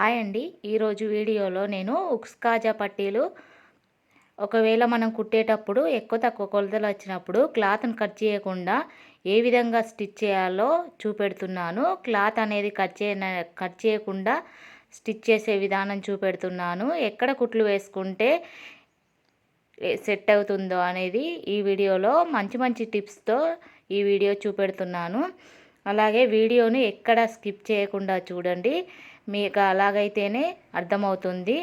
Hi అండి. ఈరోజు వీడియోలో నేను ఉక్స్ కాజా పట్టీలు ఒకవేళ మనం కుట్టేటప్పుడు ఎక్కువ తక్కువ కొలతలు వచ్చినప్పుడు క్లాత్ని కట్ చేయకుండా ఏ విధంగా స్టిచ్ చేయాలో చూపెడుతున్నాను. క్లాత్ అనేది కట్ చేయ కట్ చేయకుండా స్టిచ్ చేసే విధానం చూపెడుతున్నాను. ఎక్కడ కుట్లు వేసుకుంటే సెట్ అవుతుందో అనేది ఈ వీడియోలో మంచి మంచి టిప్స్తో ఈ వీడియో చూపెడుతున్నాను. అలాగే వీడియోని ఎక్కడ స్కిప్ చేయకుండా చూడండి. మీకు అలాగైతేనే అర్థమవుతుంది.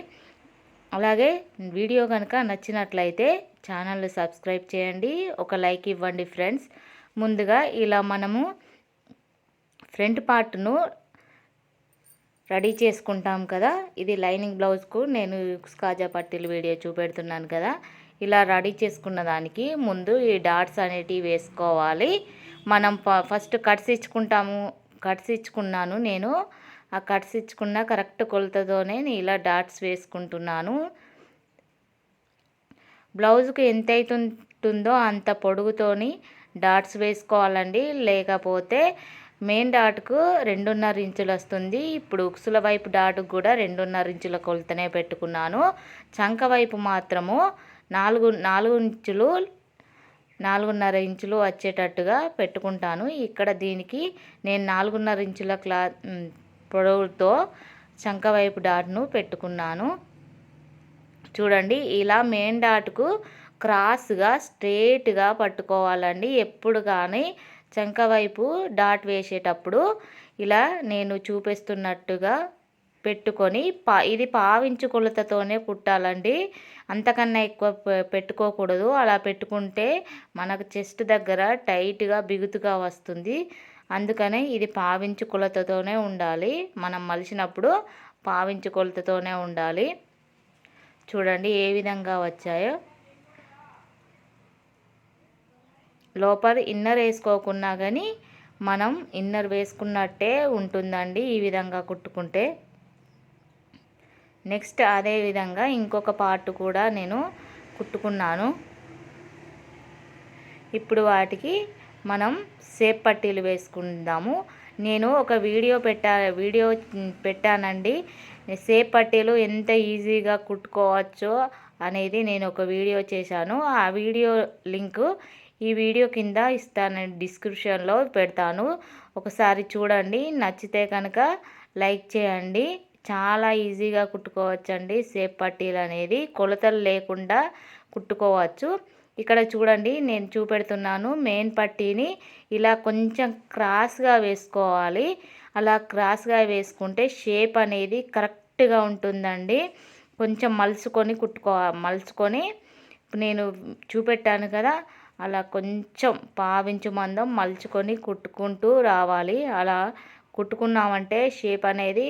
అలాగే వీడియో కనుక నచ్చినట్లయితే ఛానల్ని సబ్స్క్రైబ్ చేయండి. ఒక లైక్ ఇవ్వండి ఫ్రెండ్స్. ముందుగా ఇలా మనము ఫ్రంట్ పార్ట్ను రెడీ చేసుకుంటాం కదా. ఇది లైనింగ్ బ్లౌజ్కు నేను కాజా పట్టీలు వీడియో చూపెడుతున్నాను కదా. ఇలా రెడీ చేసుకున్న దానికి ముందు ఈ డాట్స్ అనేటివి వేసుకోవాలి. మనం ఫస్ట్ కట్స్ ఇచ్చుకుంటాము. కట్స్ ఇచ్చుకున్నాను నేను. ఆ కట్స్ ఇచ్చుకున్న కరెక్ట్ కొలతతోనే నేను ఇలా డాట్స్ వేసుకుంటున్నాను. బ్లౌజ్కి ఎంత అవుతుంటుందో అంత పొడుగుతోని డాట్స్ వేసుకోవాలండి. లేకపోతే మెయిన్ డాట్కు రెండున్నర ఇంచులు వస్తుంది. ఇప్పుడు ఉక్సుల వైపు డాట్కు కూడా రెండున్నర ఇంచుల కొలతనే పెట్టుకున్నాను. చంక వైపు మాత్రము నాలుగు నాలుగు ఇంచులు నాలుగున్నర ఇంచులు వచ్చేటట్టుగా పెట్టుకుంటాను. ఇక్కడ దీనికి నేను నాలుగున్నర ఇంచుల క్లాత్ పొడవుతో చంక వైపు డాట్ను పెట్టుకున్నాను. చూడండి ఇలా మెయిన్ డాట్కు క్రాస్గా స్ట్రేట్గా పట్టుకోవాలండి. ఎప్పుడు కానీ చంక వైపు డాట్ వేసేటప్పుడు ఇలా నేను చూపిస్తున్నట్టుగా పెట్టుకొని పా ఇది పావించు కొలతతోనే కుట్టాలండి. అంతకన్నా ఎక్కువ పెట్టుకోకూడదు. అలా పెట్టుకుంటే మనకు చెస్ట్ దగ్గర టైట్గా బిగుతుగా వస్తుంది. అందుకనే ఇది పావించు కొలతతోనే ఉండాలి. మనం మలిచినప్పుడు పావించు కొలతతోనే ఉండాలి. చూడండి ఏ విధంగా వచ్చాయో. లోపల ఇన్నర్ వేసుకోకున్నా కానీ మనం ఇన్నర్ వేసుకున్నట్టే ఉంటుందండి ఈ విధంగా కుట్టుకుంటే. నెక్స్ట్ అదే విధంగా ఇంకొక పార్ట్ కూడా నేను కుట్టుకున్నాను. ఇప్పుడు వాటికి మనం సేప్ పట్టీలు వేసుకుందాము. నేను ఒక వీడియో పెట్టా వీడియో పెట్టానండి. సేప్ పట్టీలు ఎంత ఈజీగా కుట్టుకోవచ్చో అనేది నేను ఒక వీడియో చేశాను. ఆ వీడియో లింక్ ఈ వీడియో కింద ఇస్తాను డిస్క్రిప్షన్లో పెడతాను. ఒకసారి చూడండి నచ్చితే కనుక లైక్ చేయండి. చాలా ఈజీగా కుట్టుకోవచ్చండి సేప్ పట్టీలు అనేది. కొలతలు లేకుండా కుట్టుకోవచ్చు. ఇక్కడ చూడండి నేను చూపెడుతున్నాను మెయిన్ పట్టీని. ఇలా కొంచెం క్రాస్గా వేసుకోవాలి. అలా క్రాస్గా వేసుకుంటే షేప్ అనేది కరెక్ట్గా ఉంటుందండి. కొంచెం మలుచుకొని కుట్టుకో మలుచుకొని నేను చూపెట్టాను కదా అలా కొంచెం పావించు మందం మలుచుకొని కుట్టుకుంటూ రావాలి. అలా కుట్టుకున్నామంటే షేప్ అనేది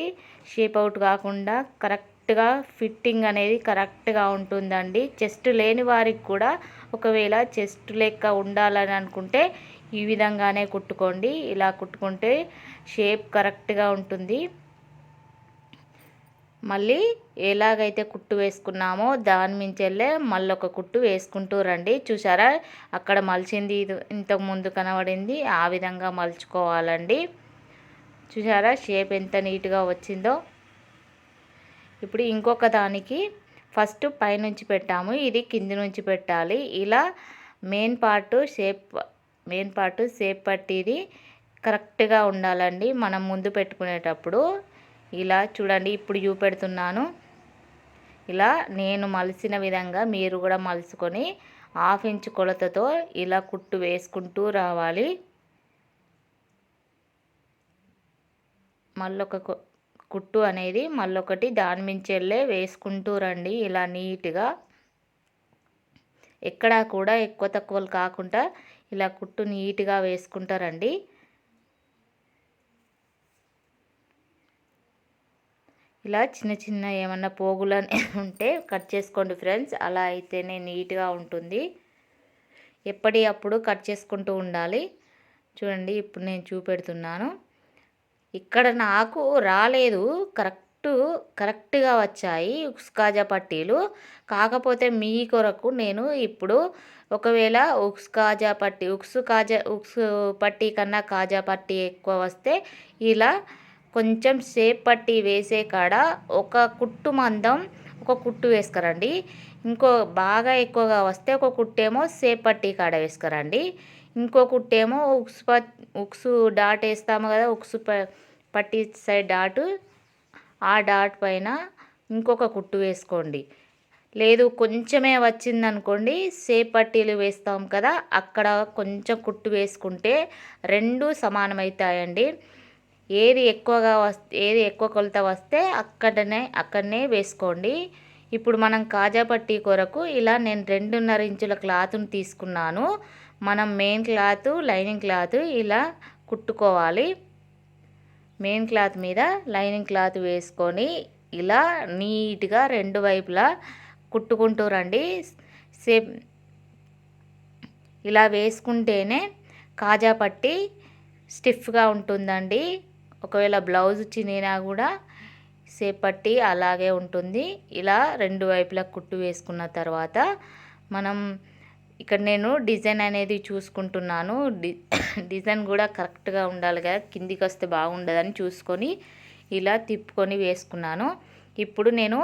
షేప్ అవుట్ కాకుండా కరెక్ట్ కరెక్ట్గా ఫిట్టింగ్ అనేది కరెక్ట్గా ఉంటుందండి. చెస్ట్ లేని వారికి కూడా ఒకవేళ చెస్ట్ లెక్క ఉండాలని అనుకుంటే ఈ విధంగానే కుట్టుకోండి. ఇలా కుట్టుకుంటే షేప్ కరెక్ట్గా ఉంటుంది. మళ్ళీ ఎలాగైతే కుట్టు వేసుకున్నామో దాని మించెల్లే మళ్ళీ ఒక కుట్టు వేసుకుంటూ రండి. చూసారా అక్కడ మలిచింది ఇంతకు ముందు కనబడింది. ఆ విధంగా మలుచుకోవాలండి. చూసారా షేప్ ఎంత నీట్గా వచ్చిందో. ఇప్పుడు ఇంకొక దానికి ఫస్ట్ పైనుంచి పెట్టాము ఇది కింది నుంచి పెట్టాలి. ఇలా main part shape main part shape పట్టిది కరెక్ట్గా ఉండాలండి. మనం ముందు పెట్టుకునేటప్పుడు ఇలా చూడండి ఇప్పుడు చూపెడుతున్నాను. ఇలా నేను మలిసిన విధంగా మీరు కూడా మలుచుకొని హాఫ్ ఇంచ్ కొలతతో ఇలా కుట్టు వేసుకుంటూ రావాలి. మళ్ళొక కుట్టు అనేది మళ్ళొకటి దాని మించెల్లే వేసుకుంటూ రండి. ఇలా నీట్గా. ఎక్కడా కూడా ఎక్కువ తక్కువలు కాకుండా ఇలా కుట్టు నీట్గా వేసుకుంటారండి ఇలా చిన్న చిన్న ఏమన్నా పోగులు ఉంటే కట్ చేసుకోండి ఫ్రెండ్స్. అలా అయితేనే నీట్గా ఉంటుంది. ఎప్పటి అప్పుడు కట్ చేసుకుంటూ ఉండాలి. చూడండి ఇప్పుడు నేను చూపెడుతున్నాను. ఇక్కడ నాకు రాలేదు. కరెక్ట్ కరెక్ట్గా వచ్చాయి ఉక్స్ కాజా పట్టీలు. కాకపోతే మీ కొరకు నేను ఇప్పుడు ఒకవేళ ఉక్స్ కాజా పట్టీ ఉక్స్ కాజా ఉక్స్ పట్టీ కన్నా కాజా పట్టీ ఎక్కువ వస్తే ఇలా కొంచెం సేప్ పట్టీ వేసే కాడ ఒక కుట్టు మందం ఒక కుట్టు వేసుకురండి. ఇంకో బాగా ఎక్కువగా వస్తే ఒక కుట్టేమో సేప్ కాడ వేసుకురండి. ఇంకో కుట్టేమో ఉక్స్ డాట్ వేస్తాము కదా ఉక్సు పట్టి సైడ్ డాటు ఆ డాట్ పైన ఇంకొక కుట్టు వేసుకోండి. లేదు కొంచెమే వచ్చిందనుకోండి సేప్ పట్టీలు వేస్తాం కదా అక్కడ కొంచెం కుట్టు వేసుకుంటే రెండు సమానమవుతాయండి ఏది ఎక్కువగా వస్తే ఏది ఎక్కువ కొలత వస్తే అక్కడనే అక్కడనే వేసుకోండి. ఇప్పుడు మనం కాజా పట్టీ కొరకు ఇలా నేను రెండున్నర ఇంచుల క్లాత్ను తీసుకున్నాను. మనం మెయిన్ క్లాత్ లైనింగ్ క్లాత్ ఇలా కుట్టుకోవాలి. మెయిన్ క్లాత్ మీద లైనింగ్ క్లాత్ వేసుకొని ఇలా నీట్గా రెండు వైపులా కుట్టుకుంటూ రండి. సేప్ ఇలా వేసుకుంటేనే కాజా పట్టి స్టిఫ్గా ఉంటుందండి. ఒకవేళ బ్లౌజ్ చినినా కూడా సేపట్టి అలాగే ఉంటుంది. ఇలా రెండు వైపులా కుట్టు వేసుకున్న తర్వాత మనం ఇక్కడ నేను డిజైన్ అనేది చూసుకుంటున్నాను. డి డిజైన్ కూడా కరెక్ట్గా ఉండాలి కదా కిందికి వస్తే బాగుండదని చూసుకొని ఇలా తిప్పుకొని వేసుకున్నాను. ఇప్పుడు నేను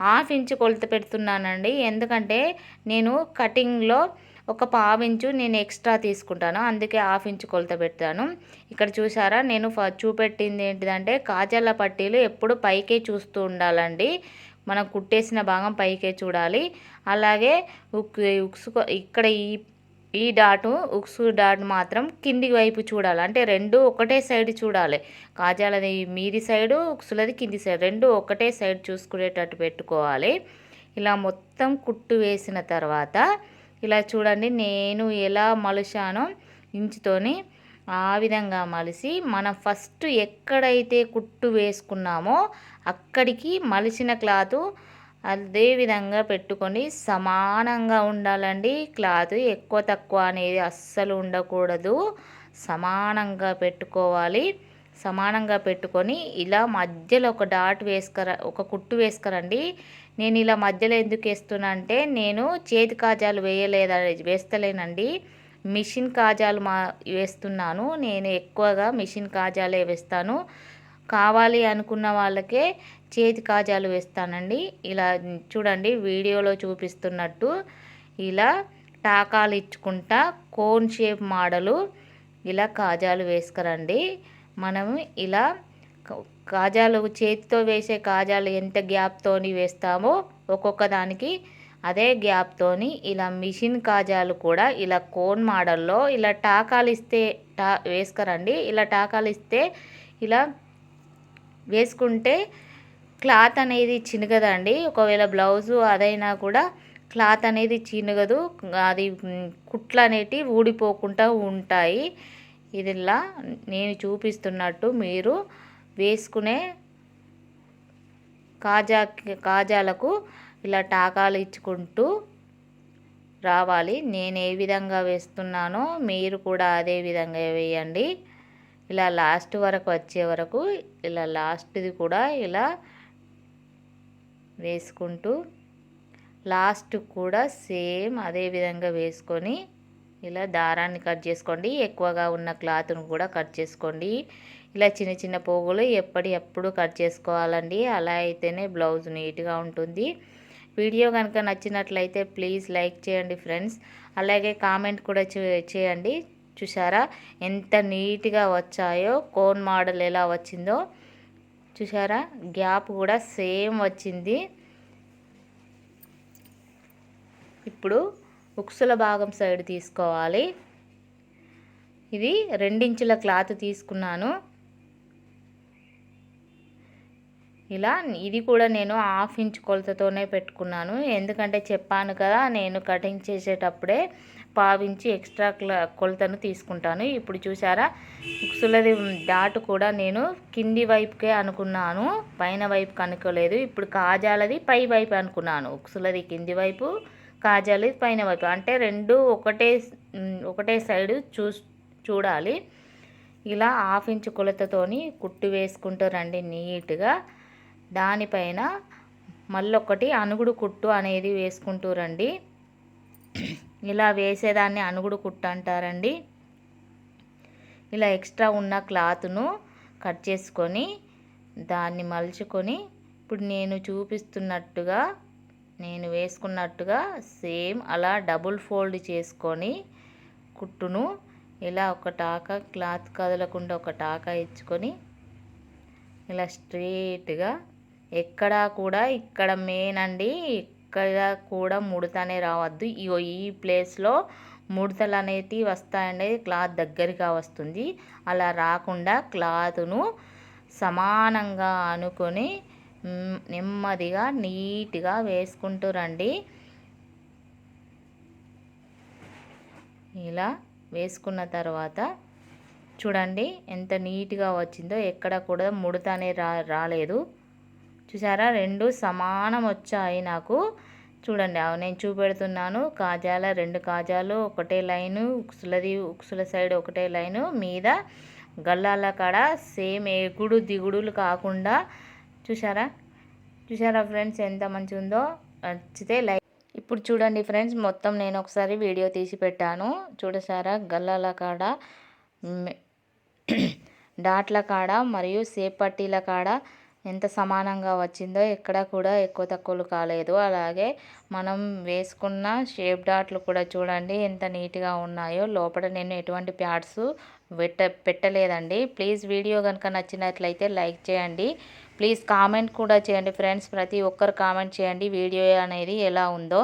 హాఫ్ ఇంచు కొలత పెడుతున్నానండి. ఎందుకంటే నేను కటింగ్లో ఒక పావు ఇంచు నేను ఎక్స్ట్రా తీసుకుంటాను. అందుకే హాఫ్ ఇంచు కొలత పెడతాను. ఇక్కడ చూసారా నేను చూపెట్టింది ఏంటిదంటే కాజాల పట్టీలు ఎప్పుడు పైకే చూస్తూ ఉండాలండి. మనం కుట్టేసిన భాగం పైకే చూడాలి. అలాగే ఉక్స్ ఇక్కడ ఈ ఈ డాటు ఉక్సు డాట్ మాత్రం కింది వైపు చూడాలి. అంటే రెండు ఒకటే సైడ్ చూడాలి. కాజాలది మీది సైడు ఉక్సులది కింది సైడ్. రెండు ఒకటే సైడ్ చూసుకునేటట్టు పెట్టుకోవాలి. ఇలా మొత్తం కుట్టు వేసిన తర్వాత ఇలా చూడండి నేను ఎలా మలుషానో ఇంచుతోని ఆ విధంగా మలిసి మనం ఫస్ట్ ఎక్కడైతే కుట్టు వేసుకున్నామో అక్కడికి మలిచిన క్లాత్ అదే విధంగా పెట్టుకొని సమానంగా ఉండాలండి. క్లాత్ ఎక్కువ తక్కువ అనేది అస్సలు ఉండకూడదు. సమానంగా పెట్టుకోవాలి. సమానంగా పెట్టుకొని ఇలా మధ్యలో ఒక డాట్ వేసుకర ఒక కుట్టు వేసుకరండి. నేను ఇలా మధ్యలో ఎందుకు వేస్తున్నా అంటే నేను చేతి కాజాలు వేయలేదా వేస్తలేనండి. మిషన్ కాజాలు మా వేస్తున్నాను. నేను ఎక్కువగా మిషన్ కాజాలే వేస్తాను. కావాలి అనుకున్న వాళ్ళకే చేతి కాజాలు వేస్తానండి. ఇలా చూడండి వీడియోలో చూపిస్తున్నట్టు ఇలా టాకాలు ఇచ్చుకుంటా కోన్ షేప్ మోడలు ఇలా కాజాలు వేసుకురండి. మనము ఇలా కాజాలు చేతితో వేసే కాజాలు ఎంత గ్యాప్తోని వేస్తామో ఒక్కొక్క దానికి అదే గ్యాప్తోని ఇలా మిషన్ కాజాలు కూడా ఇలా కోన్ మోడల్లో ఇలా టాకాలు ఇస్తే టా వేసుకరండి. ఇలా టాకాలు ఇస్తే ఇలా వేసుకుంటే క్లాత్ అనేది చినగదండి. ఒకవేళ బ్లౌజు అదైనా కూడా క్లాత్ అనేది చినగదు. అది కుట్లు అనేటివి ఊడిపోకుండా ఉంటాయి. ఇదిలా నేను చూపిస్తున్నట్టు మీరు వేసుకునే కాజా కాజాలకు ఇలా టాకాలు ఇచ్చుకుంటూ రావాలి. నేను ఏ విధంగా వేస్తున్నానో మీరు కూడా అదే విధంగా వేయండి. ఇలా లాస్ట్ వరకు వచ్చే వరకు ఇలా లాస్ట్ది కూడా ఇలా వేసుకుంటూ లాస్ట్ కూడా సేమ్ అదే విధంగా వేసుకొని ఇలా దారాన్ని కట్ చేసుకోండి. ఎక్కువగా ఉన్న క్లాత్ను కూడా కట్ చేసుకోండి. ఇలా చిన్న చిన్న పోగులు ఎప్పటి ఎప్పుడు కట్ చేసుకోవాలండి. అలా అయితేనే బ్లౌజ్ నీట్గా ఉంటుంది. వీడియో కనుక నచ్చినట్లయితే ప్లీజ్ లైక్ చేయండి ఫ్రెండ్స్. అలాగే కామెంట్ కూడా చేయండి. చూసారా ఎంత నీట్గా వచ్చాయో కోన్ మోడల్ ఎలా వచ్చిందో. చూసారా గ్యాప్ కూడా సేమ్ వచ్చింది. ఇప్పుడు ఉక్సుల భాగం సైడ్ తీసుకోవాలి. ఇది రెండించుల క్లాత్ తీసుకున్నాను. ఇలా ఇది కూడా నేను హాఫ్ ఇంచ్ కొలతతోనే పెట్టుకున్నాను. ఎందుకంటే చెప్పాను కదా నేను కటింగ్ చేసేటప్పుడే పావించి ఎక్స్ట్రా కొలతను తీసుకుంటాను. ఇప్పుడు చూసారా ఉక్సులది డాట్ కూడా నేను కింది వైపుకే అనుకున్నాను పైన వైపు అనుకోలేదు ఇప్పుడు కాజాలది పై వైపు అనుకున్నాను. ఉక్సులది కింది వైపు కాజాలది పైన వైపు. అంటే రెండు ఒకటే ఒకటే సైడు చూ చూడాలి. ఇలా హాఫ్ ఇంచ్ కొలతతోని కుట్టు వేసుకుంటూ రండి నీట్గా. దానిపైన మళ్ళొకటి అనుగుడు కుట్టు అనేది వేసుకుంటూ రండి ఇలా వేసేదాన్ని అనుగుడు కుట్టు అంటారండి. ఇలా ఎక్స్ట్రా ఉన్న క్లాత్ను కట్ చేసుకొని దాన్ని మలుచుకొని ఇప్పుడు నేను చూపిస్తున్నట్టుగా నేను వేసుకున్నట్టుగా సేమ్ అలా డబుల్ ఫోల్డ్ చేసుకొని కుట్టును ఇలా ఒక టాకా క్లాత్ కదలకుండా ఒక టాకా ఇచ్చుకొని ఇలా స్ట్రేట్గా ఎక్కడా కూడా ఇక్కడ మెయిన్ అండి ఇక్కడ కూడా ముడతనే రావద్దు. ఇగో ఈ ప్లేస్లో ముడతలు అనేది వస్తాయండి. క్లాత్ దగ్గరగా వస్తుంది. అలా రాకుండా క్లాత్ను సమానంగా అనుకొని నెమ్మదిగా నీట్గా వేసుకుంటూ రండి. ఇలా వేసుకున్న తర్వాత చూడండి ఎంత నీట్గా వచ్చిందో. ఎక్కడ కూడా ముడత అనేది రా రాలేదు. చూసారా? రెండు సమానం వచ్చాయి నాకు. చూడండి అవి నేను చూపెడుతున్నాను. కాజాల రెండు కాజాలు ఒకటే లైను ఉక్సులది ఉక్సుల సైడ్ ఒకటే లైను మీద గల్లాల కాడ సేమ్ ఎగుడు దిగుడులు కాకుండా చూసారా? చూసారా ఫ్రెండ్స్ ఎంత మంచి ఉందో నచ్చితే లైక్ ఇప్పుడు చూడండి ఫ్రెండ్స్ మొత్తం నేను ఒకసారి వీడియో తీసి పెట్టాను. చూడసారా? గల్లాల కాడ డాట్ల కాడ మరియు సేపట్టీల కాడ ఎంత సమానంగా వచ్చిందో ఎక్కడ కూడా ఎక్కువ తక్కువలు కాలేదు. అలాగే మనం వేసుకున్న షేప్ డాట్లు కూడా చూడండి ఎంత నీట్గా ఉన్నాయో. లోపల నేను ఎటువంటి ప్యాడ్స్ పెట్ట పెట్టలేదండి. ప్లీజ్ వీడియో కనుక నచ్చినట్లయితే లైక్ చేయండి. ప్లీజ్ కామెంట్ కూడా చేయండి ఫ్రెండ్స్. ప్రతి ఒక్కరు కామెంట్ చేయండి వీడియో అనేది ఎలా ఉందో.